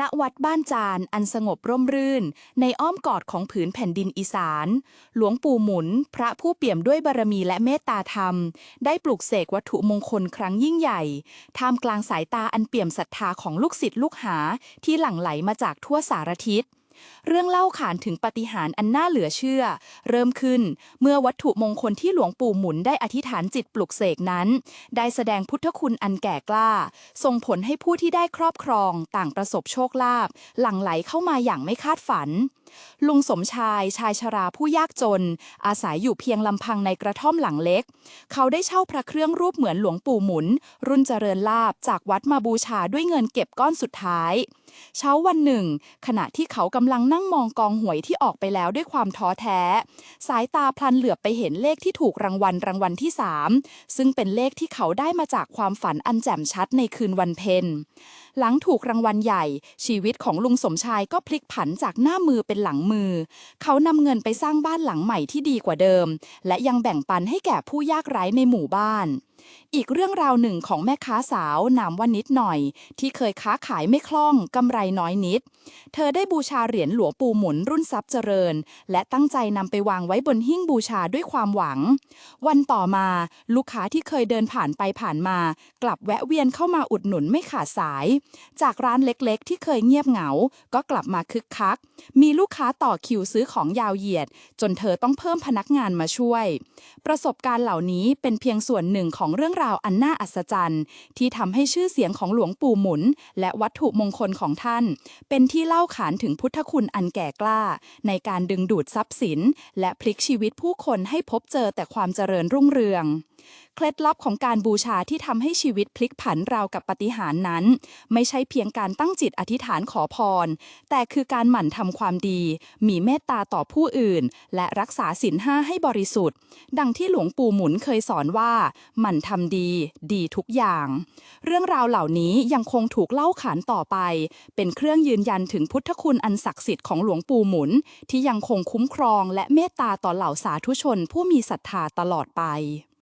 ณวัดบ้านจานอันสงบร่มรื่น ในอ้อมกอดของผืนแผ่นดินอีสาน หลวงปู่หมุน พระผู้เปี่ยมด้วยบารมีและเมตตาธรรม ได้ปลูกเสกวัตถุมงคลครั้งยิ่งใหญ่ ท่ามกลางสายตาอันเปี่ยมศรัทธาของลูกศิษย์ลูกหาที่หลั่งไหลมาจากทั่วสารทิศ เรื่องเล่าขานถึงปฏิหารอันน่าเหลือเชื่อ เริ่มขึ้นเมื่อวัตถุมงคลที่หลวงปู่หมุนได้อธิษฐานจิตปลุกเสกนั้น ได้แสดงพุทธคุณอันแก่กล้า ส่งผลให้ผู้ที่ได้ครอบครองต่างประสบโชคลาภหลั่งไหลเข้ามาอย่างไม่คาดฝันลุงสมชายชายชราผู้ยากจน อาศัยอยู่เพียงลำพังในกระท่อมหลังเล็ก เขาได้เช่าพระเครื่องรูปเหมือนหลวงปู่หมุน รุ่นเจริญลาบจากวัดมาบูชาด้วยเงินเก็บก้อนสุดท้าย เช้าวันหนึ่ง ขณะที่เขากำลังนั่งมองกองหวยที่ออกไปแล้วด้วยความท้อแท้ สายตาพลันเหลือบไปเห็นเลขที่ถูกรางวัลรางวัลที่สามซึ่งเป็นเลขที่เขาได้มาจากความฝันอันแจ่มชัดในคืนวันเพ็ญ หลังถูกรางวัลใหญ่ ชีวิตของลุงสมชายก็พลิกผันจากหน้ามือเป็นหลังมือ เขานำเงินไปสร้างบ้านหลังใหม่ที่ดีกว่าเดิม และยังแบ่งปันให้แก่ผู้ยากไร้ในหมู่บ้านอีกเรื่องราวหนึ่งของแม่ค้าสาวนามว่านิดหน่อย ที่เคยค้าขายไม่คล่องกำไรน้อยนิด เธอได้บูชาเหรียญหลวงปู่หมุนรุ่นทรัพย์เจริญ และตั้งใจนำไปวางไว้บนหิ้งบูชาด้วยความหวัง วันต่อมาลูกค้าที่เคยเดินผ่านไปผ่านมา กลับแวะเวียนเข้ามาอุดหนุนไม่ขาดสาย จากร้านเล็กๆ ที่เคยเงียบเหงา ก็กลับมาคึกคัก มีลูกค้าต่อคิวซื้อของยาวเหยียด จนเธอต้องเพิ่มพนักงานมาช่วย ประสบการณ์เหล่านี้เป็นเพียงส่วนหนึ่งของเรื่องราวอันน่าอัศจรรย์ ที่ทำให้ชื่อเสียงของหลวงปู่หมุน และวัตถุมงคลของท่าน เป็นที่เล่าขานถึงพุทธคุณอันแก่กล้า ในการดึงดูดทรัพย์สิน และพลิกชีวิตผู้คนให้พบเจอแต่ความเจริญรุ่งเรือง เคล็ดลับของการบูชาที่ทำให้ชีวิตพลิกผันราวกับปฏิหารนั้น ไม่ใช่เพียงการตั้งจิตอธิษฐานขอพร แต่คือการหมั่นทำความดี มีเมตตาต่อผู้อื่น และรักษาศีลห้าให้บริสุทธิ์ ดังที่หลวงปู่หมุนเคยสอนว่าหมั่นทำดี ดีทุกอย่าง เรื่องราวเหล่านี้ยังคงถูกเล่าขานต่อไป เป็นเครื่องยืนยันถึงพุทธคุณอันศักดิ์สิทธิ์ของหลวงปู่หมุน ที่ยังคงคุ้มครองและเมตตาต่อเหล่าสาธุชนผู้มีศรัทธาตลอดไป